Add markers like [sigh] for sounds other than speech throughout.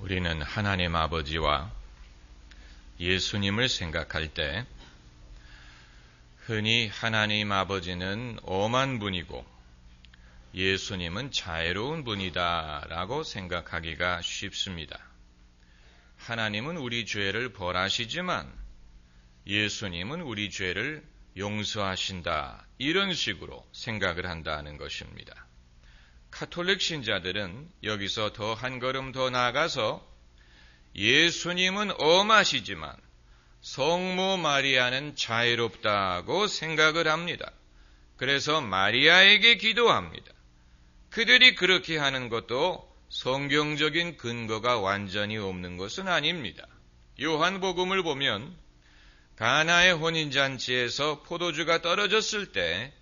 우리는 하나님 아버지와 예수님을 생각할 때 흔히 하나님 아버지는 엄한 분이고 예수님은 자애로운 분이다 라고 생각하기가 쉽습니다. 하나님은 우리 죄를 벌하시지만 예수님은 우리 죄를 용서하신다. 이런 식으로 생각을 한다는 것입니다. 카톨릭 신자들은 여기서 더 한 걸음 더 나아가서 예수님은 엄하시지만 성모 마리아는 자유롭다고 생각을 합니다. 그래서 마리아에게 기도합니다. 그들이 그렇게 하는 것도 성경적인 근거가 완전히 없는 것은 아닙니다. 요한복음을 보면 가나의 혼인잔치에서 포도주가 떨어졌을 때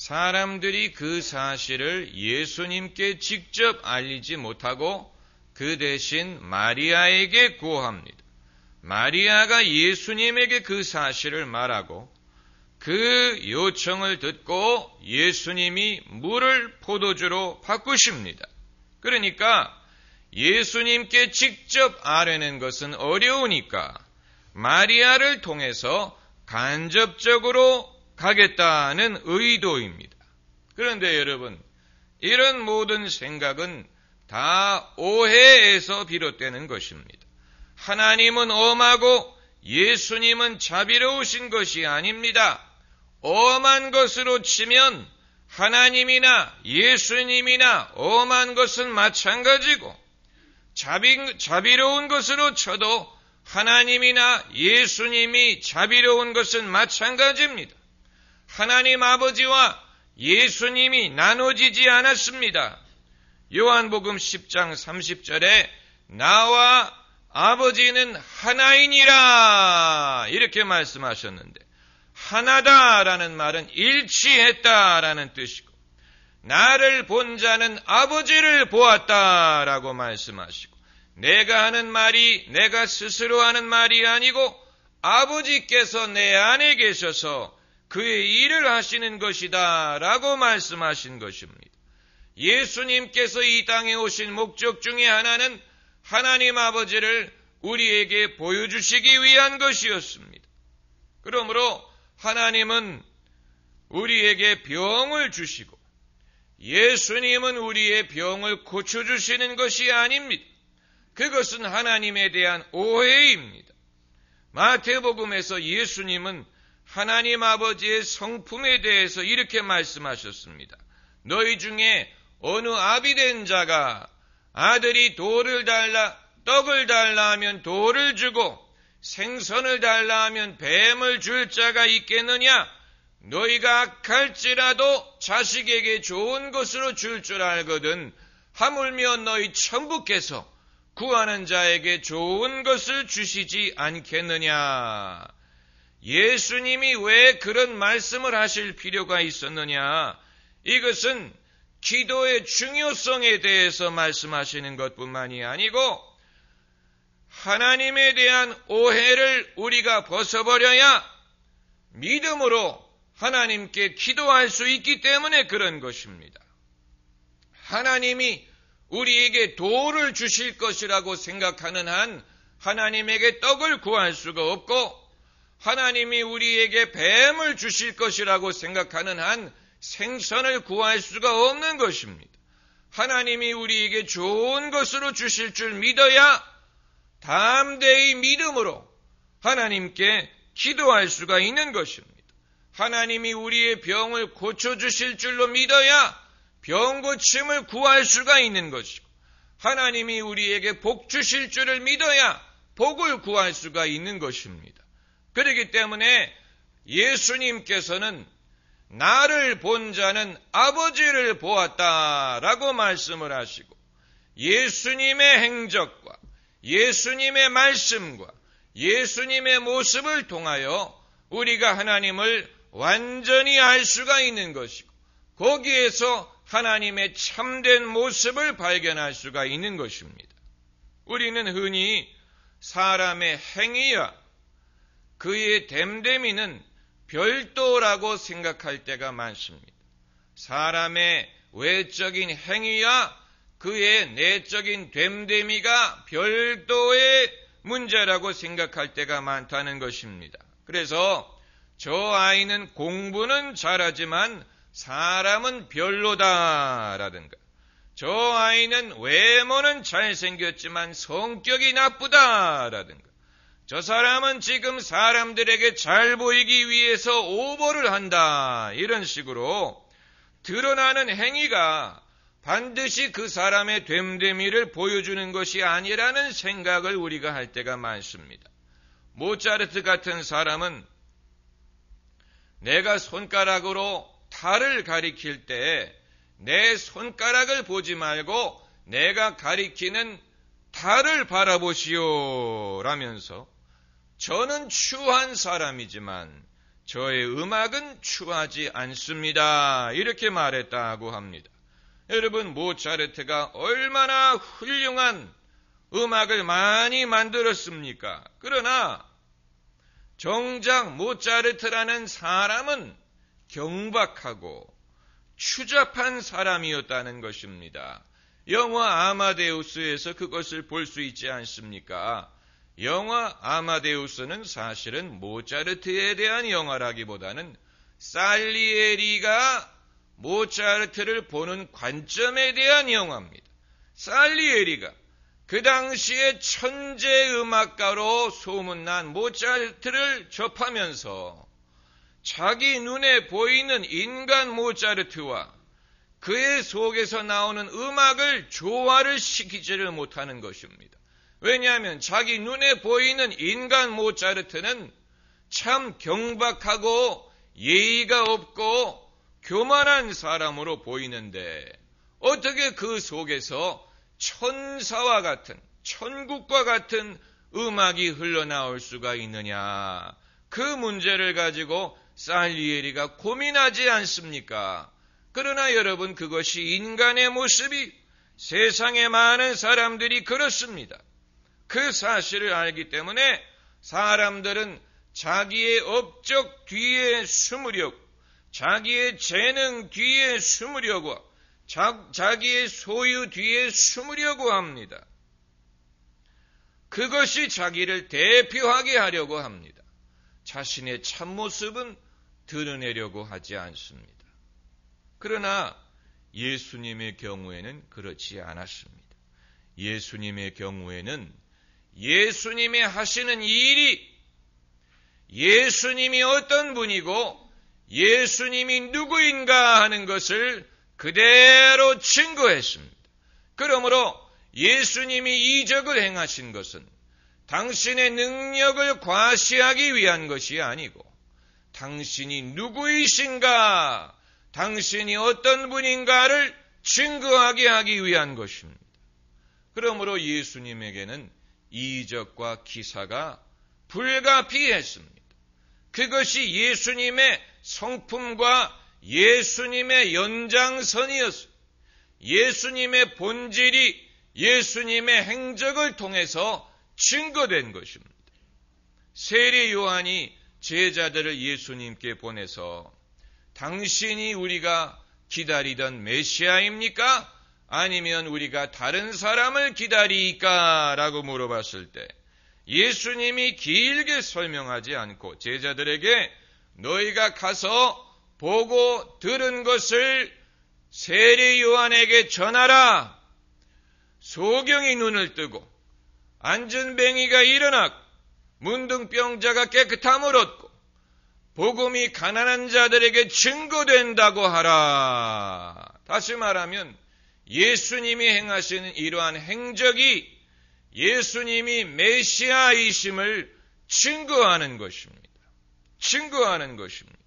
사람들이 그 사실을 예수님께 직접 알리지 못하고 그 대신 마리아에게 구합니다. 마리아가 예수님에게 그 사실을 말하고 그 요청을 듣고 예수님이 물을 포도주로 바꾸십니다. 그러니까 예수님께 직접 아뢰는 것은 어려우니까 마리아를 통해서 간접적으로 가겠다는 의도입니다. 그런데 여러분, 이런 모든 생각은 다 오해에서 비롯되는 것입니다. 하나님은 엄하고 예수님은 자비로우신 것이 아닙니다. 엄한 것으로 치면 하나님이나 예수님이나 엄한 것은 마찬가지고 자비, 자비로운 것으로 쳐도 하나님이나 예수님이 자비로운 것은 마찬가지입니다. 하나님 아버지와 예수님이 나눠지지 않았습니다. 요한복음 10장 30절에 나와 아버지는 하나이니라 이렇게 말씀하셨는데 하나다라는 말은 일치했다라는 뜻이고 나를 본 자는 아버지를 보았다라고 말씀하시고 내가 하는 말이 내가 스스로 하는 말이 아니고 아버지께서 내 안에 계셔서 그의 일을 하시는 것이다 라고 말씀하신 것입니다. 예수님께서 이 땅에 오신 목적 중에 하나는 하나님 아버지를 우리에게 보여주시기 위한 것이었습니다. 그러므로 하나님은 우리에게 병을 주시고 예수님은 우리의 병을 고쳐주시는 것이 아닙니다. 그것은 하나님에 대한 오해입니다. 마태복음에서 예수님은 하나님 아버지의 성품에 대해서 이렇게 말씀하셨습니다. 너희 중에 어느 아비 된 자가 아들이 돌을 달라, 떡을 달라 하면 돌을 주고 생선을 달라 하면 뱀을 줄 자가 있겠느냐? 너희가 악할지라도 자식에게 좋은 것으로 줄줄 알거든 하물며 너희 천부께서 구하는 자에게 좋은 것을 주시지 않겠느냐? 예수님이 왜 그런 말씀을 하실 필요가 있었느냐? 이것은 기도의 중요성에 대해서 말씀하시는 것 뿐만이 아니고 하나님에 대한 오해를 우리가 벗어버려야 믿음으로 하나님께 기도할 수 있기 때문에 그런 것입니다. 하나님이 우리에게 도를 주실 것이라고 생각하는 한 하나님에게 떡을 구할 수가 없고 하나님이 우리에게 뱀을 주실 것이라고 생각하는 한 생선을 구할 수가 없는 것입니다. 하나님이 우리에게 좋은 것으로 주실 줄 믿어야 담대히 믿음으로 하나님께 기도할 수가 있는 것입니다. 하나님이 우리의 병을 고쳐주실 줄로 믿어야 병 고침을 구할 수가 있는 것이고, 하나님이 우리에게 복 주실 줄을 믿어야 복을 구할 수가 있는 것입니다. 그렇기 때문에 예수님께서는 나를 본 자는 아버지를 보았다라고 말씀을 하시고 예수님의 행적과 예수님의 말씀과 예수님의 모습을 통하여 우리가 하나님을 완전히 알 수가 있는 것이고 거기에서 하나님의 참된 모습을 발견할 수가 있는 것입니다. 우리는 흔히 사람의 행위와 그의 됨됨이는 별도라고 생각할 때가 많습니다. 사람의 외적인 행위와 그의 내적인 됨됨이가 별도의 문제라고 생각할 때가 많다는 것입니다. 그래서 저 아이는 공부는 잘하지만 사람은 별로다라든가 저 아이는 외모는 잘생겼지만 성격이 나쁘다라든가 저 사람은 지금 사람들에게 잘 보이기 위해서 오버를 한다 이런 식으로 드러나는 행위가 반드시 그 사람의 됨됨이를 보여주는 것이 아니라는 생각을 우리가 할 때가 많습니다. 모차르트 같은 사람은 내가 손가락으로 달을 가리킬 때 내 손가락을 보지 말고 내가 가리키는 달을 바라보시오 라면서 저는 추한 사람이지만 저의 음악은 추하지 않습니다. 이렇게 말했다고 합니다. 여러분, 모차르트가 얼마나 훌륭한 음악을 많이 만들었습니까? 그러나 정작 모차르트라는 사람은 경박하고 추잡한 사람이었다는 것입니다. 영화 아마데우스에서 그것을 볼 수 있지 않습니까? 영화 아마데우스는 사실은 모차르트에 대한 영화라기보다는 살리에리가 모차르트를 보는 관점에 대한 영화입니다. 살리에리가 그 당시에 천재 음악가로 소문난 모차르트를 접하면서 자기 눈에 보이는 인간 모차르트와 그의 속에서 나오는 음악을 조화를 시키지를 못하는 것입니다. 왜냐하면 자기 눈에 보이는 인간 모차르트는 참 경박하고 예의가 없고 교만한 사람으로 보이는데 어떻게 그 속에서 천사와 같은 천국과 같은 음악이 흘러나올 수가 있느냐. 그 문제를 가지고 살리에리가 고민하지 않습니까? 그러나 여러분 그것이 인간의 모습이 세상에 많은 사람들이 그렇습니다. 그 사실을 알기 때문에 사람들은 자기의 업적 뒤에 숨으려고 자기의 재능 뒤에 숨으려고 자, 기의 소유 뒤에 숨으려고 합니다. 그것이 자기를 대표하게 하려고 합니다. 자신의 참모습은 드러내려고 하지 않습니다. 그러나 예수님의 경우에는 그렇지 않았습니다. 예수님의 경우에는 예수님의 하시는 일이 예수님이 어떤 분이고 예수님이 누구인가 하는 것을 그대로 증거했습니다. 그러므로 예수님이 이적을 행하신 것은 당신의 능력을 과시하기 위한 것이 아니고 당신이 누구이신가, 당신이 어떤 분인가를 증거하게 하기 위한 것입니다. 그러므로 예수님에게는 이적과 기사가 불가피했습니다. 그것이 예수님의 성품과 예수님의 연장선이었어요. 예수님의 본질이 예수님의 행적을 통해서 증거된 것입니다. 세례 요한이 제자들을 예수님께 보내서 당신이 우리가 기다리던 메시아입니까? 아니면 우리가 다른 사람을 기다리까? 라고 물어봤을 때 예수님이 길게 설명하지 않고 제자들에게 너희가 가서 보고 들은 것을 세례 요한에게 전하라. 소경이 눈을 뜨고 앉은 뱅이가 일어났고 문둥병자가 깨끗함을 얻고 복음이 가난한 자들에게 증거된다고 하라. 다시 말하면 예수님이 행하시는 이러한 행적이 예수님이 메시아이심을 증거하는 것입니다. 증거하는 것입니다.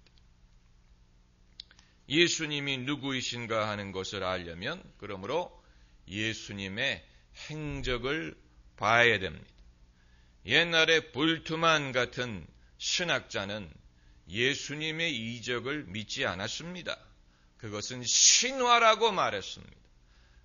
예수님이 누구이신가 하는 것을 알려면 그러므로 예수님의 행적을 봐야 됩니다. 옛날에 불투만 같은 신학자는 예수님의 이적을 믿지 않았습니다. 그것은 신화라고 말했습니다.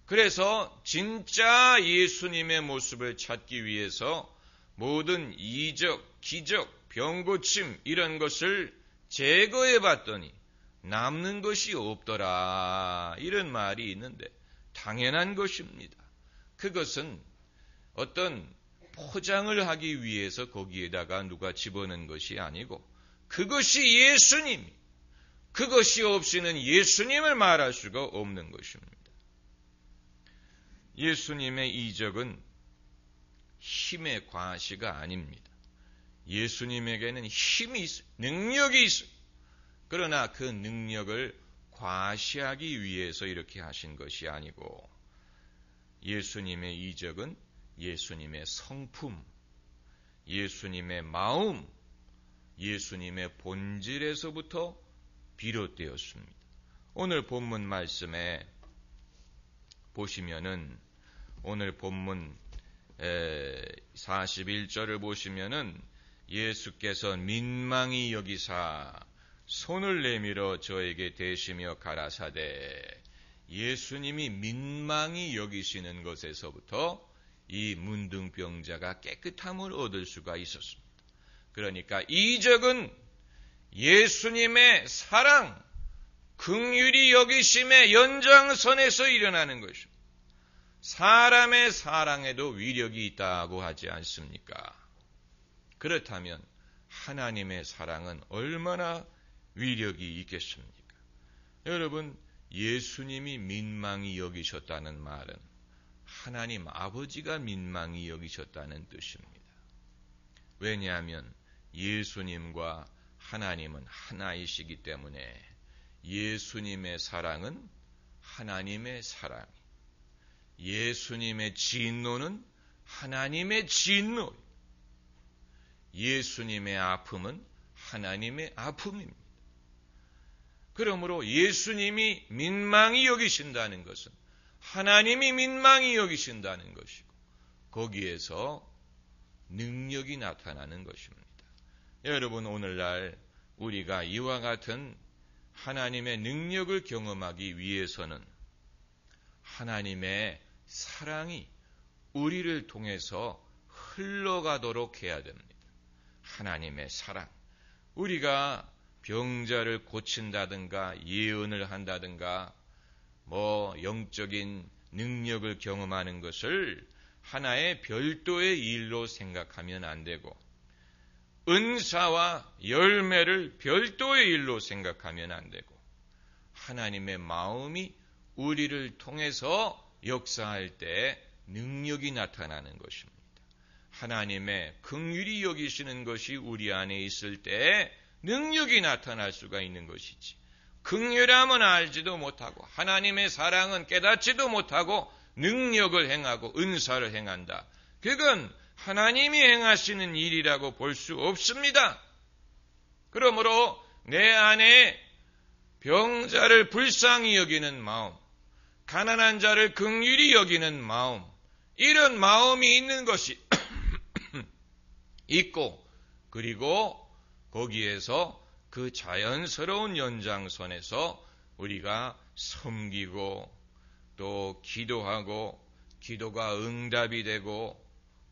그래서 진짜 예수님의 모습을 찾기 위해서 모든 이적, 기적, 병고침 이런 것을 제거해 봤더니 남는 것이 없더라. 이런 말이 있는데 당연한 것입니다. 그것은 어떤 포장을 하기 위해서 거기에다가 누가 집어넣은 것이 아니고 그것이 예수님, 그것이 없이는 예수님을 말할 수가 없는 것입니다. 예수님의 이적은 힘의 과시가 아닙니다. 예수님에게는 힘이 있어요. 능력이 있어요. 그러나 그 능력을 과시하기 위해서 이렇게 하신 것이 아니고 예수님의 이적은 예수님의 성품, 예수님의 마음, 예수님의 본질에서부터 비롯되었습니다. 오늘 본문 말씀에 보시면은 오늘 본문 41절을 보시면은 예수께서 민망히 여기사 손을 내밀어 저에게 대시며 가라사대 예수님이 민망히 여기시는 것에서부터 이 문둥병자가 깨끗함을 얻을 수가 있었습니다. 그러니까 이적은 예수님의 사랑, 긍휼이 여기심의 연장선에서 일어나는 것입니다. 사람의 사랑에도 위력이 있다고 하지 않습니까? 그렇다면 하나님의 사랑은 얼마나 위력이 있겠습니까? 여러분, 예수님이 민망히 여기셨다는 말은 하나님 아버지가 민망히 여기셨다는 뜻입니다. 왜냐하면 예수님과 하나님은 하나이시기 때문에 예수님의 사랑은 하나님의 사랑, 예수님의 진노는 하나님의 진노, 예수님의 아픔은 하나님의 아픔입니다. 그러므로 예수님이 민망히 여기신다는 것은 하나님이 민망히 여기신다는 것이고 거기에서 능력이 나타나는 것입니다. 여러분 오늘날 우리가 이와 같은 하나님의 능력을 경험하기 위해서는 하나님의 사랑이 우리를 통해서 흘러가도록 해야 됩니다. 하나님의 사랑. 우리가 병자를 고친다든가 예언을 한다든가 뭐 영적인 능력을 경험하는 것을 하나의 별도의 일로 생각하면 안 되고 은사와 열매를 별도의 일로 생각하면 안 되고 하나님의 마음이 우리를 통해서 역사할 때 능력이 나타나는 것입니다. 하나님의 긍휼이 여기시는 것이 우리 안에 있을 때 능력이 나타날 수가 있는 것이지. 긍휼함은 알지도 못하고 하나님의 사랑은 깨닫지도 못하고 능력을 행하고 은사를 행한다. 그건 하나님이 행하시는 일이라고 볼 수 없습니다. 그러므로 내 안에 병자를 불쌍히 여기는 마음, 가난한 자를 긍휼히 여기는 마음, 이런 마음이 있는 것이 [clears throat] 있고, 그리고 거기에서 그 자연스러운 연장선에서 우리가 섬기고 또 기도하고 기도가 응답이 되고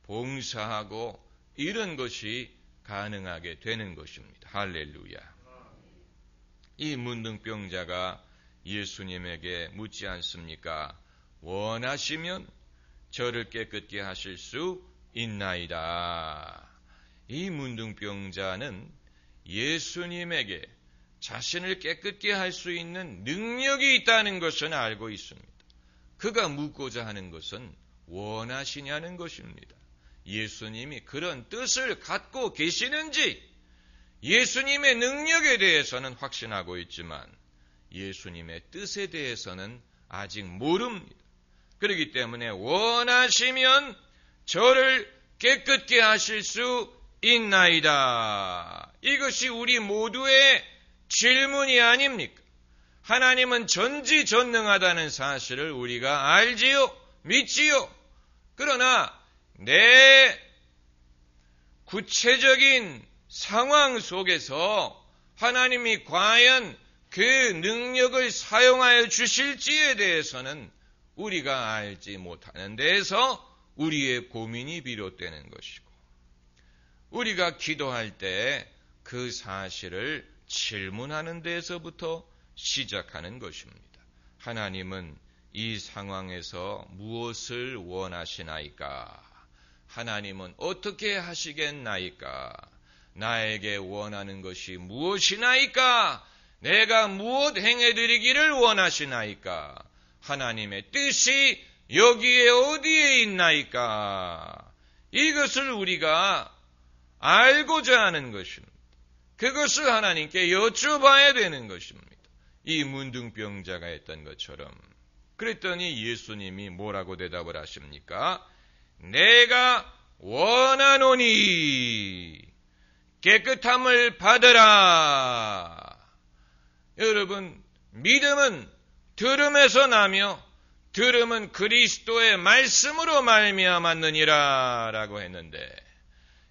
봉사하고 이런 것이 가능하게 되는 것입니다. 할렐루야. 이 문둥병자가 예수님에게 묻지 않습니까? 원하시면 저를 깨끗게 하실 수 있나이다. 이 문둥병자는 예수님에게 자신을 깨끗게 할 수 있는 능력이 있다는 것은 알고 있습니다. 그가 묻고자 하는 것은 원하시냐는 것입니다. 예수님이 그런 뜻을 갖고 계시는지 예수님의 능력에 대해서는 확신하고 있지만 예수님의 뜻에 대해서는 아직 모릅니다. 그렇기 때문에 원하시면 저를 깨끗게 하실 수 있나이다. 이것이 우리 모두의 질문이 아닙니까? 하나님은 전지전능하다는 사실을 우리가 알지요, 믿지요. 그러나 내 구체적인 상황 속에서 하나님이 과연 그 능력을 사용하여 주실지에 대해서는 우리가 알지 못하는 데에서 우리의 고민이 비롯되는 것이고, 우리가 기도할 때 그 사실을 질문하는 데에서부터 시작하는 것입니다. 하나님은 이 상황에서 무엇을 원하시나이까? 하나님은 어떻게 하시겠나이까? 나에게 원하는 것이 무엇이나이까? 내가 무엇 행해드리기를 원하시나이까? 하나님의 뜻이 여기에 어디에 있나이까? 이것을 우리가 알고자 하는 것입니다. 그것을 하나님께 여쭤봐야 되는 것입니다. 이 문둥병자가 했던 것처럼. 그랬더니 예수님이 뭐라고 대답을 하십니까? 내가 원하노니 깨끗함을 받으라. 여러분, 믿음은 들음에서 나며 들음은 그리스도의 말씀으로 말미암았느니라 라고 했는데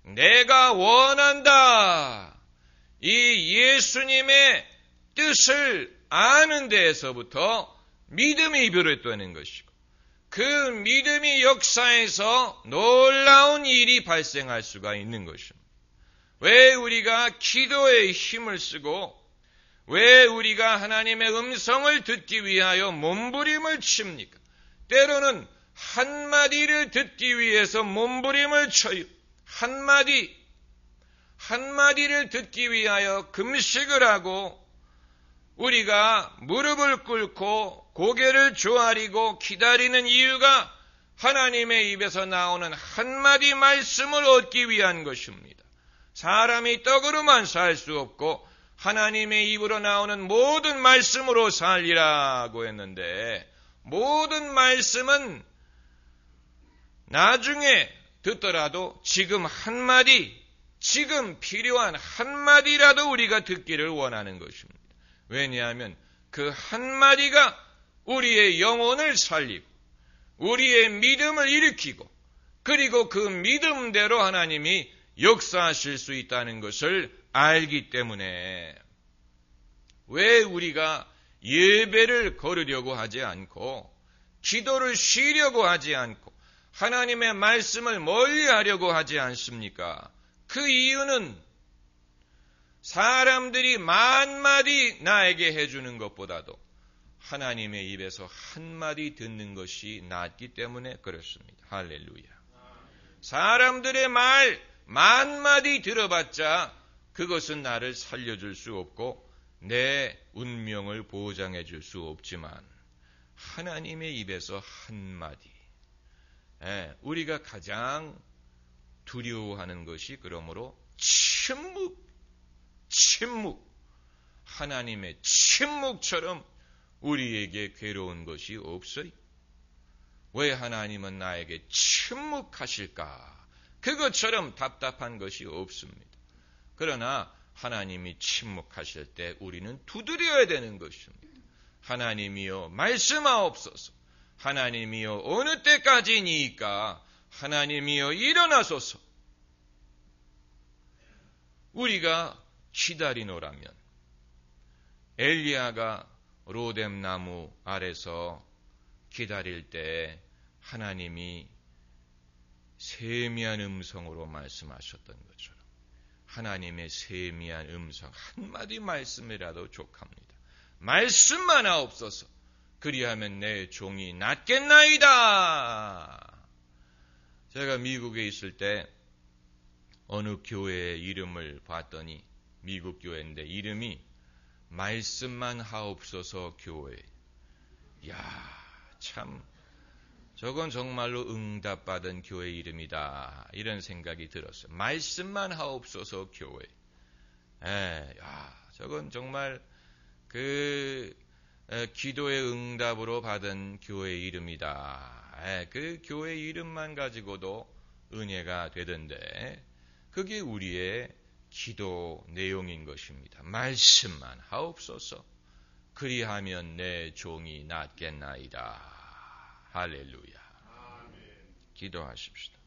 내가 원한다. 이 예수님의 뜻을 아는 데에서부터 믿음이 비롯되는 것이고 그 믿음이 역사에서 놀라운 일이 발생할 수가 있는 것입니다. 왜 우리가 기도에 힘을 쓰고 왜 우리가 하나님의 음성을 듣기 위하여 몸부림을 칩니까? 때로는 한마디를 듣기 위해서 몸부림을 쳐요. 한마디, 한마디를 듣기 위하여 금식을 하고 우리가 무릎을 꿇고 고개를 조아리고 기다리는 이유가 하나님의 입에서 나오는 한마디 말씀을 얻기 위한 것입니다. 사람이 떡으로만 살 수 없고 하나님의 입으로 나오는 모든 말씀으로 살리라고 했는데 모든 말씀은 나중에 듣더라도 지금 한마디, 지금 필요한 한마디라도 우리가 듣기를 원하는 것입니다. 왜냐하면 그 한마디가 우리의 영혼을 살리고 우리의 믿음을 일으키고 그리고 그 믿음대로 하나님이 역사하실 수 있다는 것을 알기 때문에 왜 우리가 예배를 거르려고 하지 않고 기도를 쉬려고 하지 않고 하나님의 말씀을 멀리 하려고 하지 않습니까? 그 이유는 사람들이 만마디 나에게 해주는 것보다도 하나님의 입에서 한마디 듣는 것이 낫기 때문에 그렇습니다. 할렐루야. 사람들의 말 만 마디 들어봤자 그것은 나를 살려줄 수 없고 내 운명을 보장해 줄 수 없지만 하나님의 입에서 한마디 예, 우리가 가장 두려워하는 것이 그러므로 침묵 침묵 하나님의 침묵처럼 우리에게 괴로운 것이 없어요. 왜 하나님은 나에게 침묵하실까? 그것처럼 답답한 것이 없습니다. 그러나 하나님이 침묵하실 때 우리는 두드려야 되는 것입니다. 하나님이여 말씀하옵소서. 하나님이여 어느 때까지니까 하나님이여 일어나소서. 우리가 기다리노라면 엘리야가 로뎀 나무 아래서 기다릴 때 하나님이 세미한 음성으로 말씀하셨던 것처럼 하나님의 세미한 음성 한마디 말씀이라도 족합니다. 말씀만 하옵소서. 그리하면 내 종이 낫겠나이다. 제가 미국에 있을 때 어느 교회의 이름을 봤더니 미국 교회인데 이름이 말씀만 하옵소서 교회. 야, 참 저건 정말로 응답받은 교회 이름이다. 이런 생각이 들었어요. 말씀만 하옵소서 교회. 에, 야, 저건 정말 그 에, 기도의 응답으로 받은 교회 이름이다. 에, 그 교회 이름만 가지고도 은혜가 되던데 그게 우리의 기도 내용인 것입니다. 말씀만 하옵소서. 그리하면 내 종이 낫겠나이다. 할렐루야. 기도하십시다.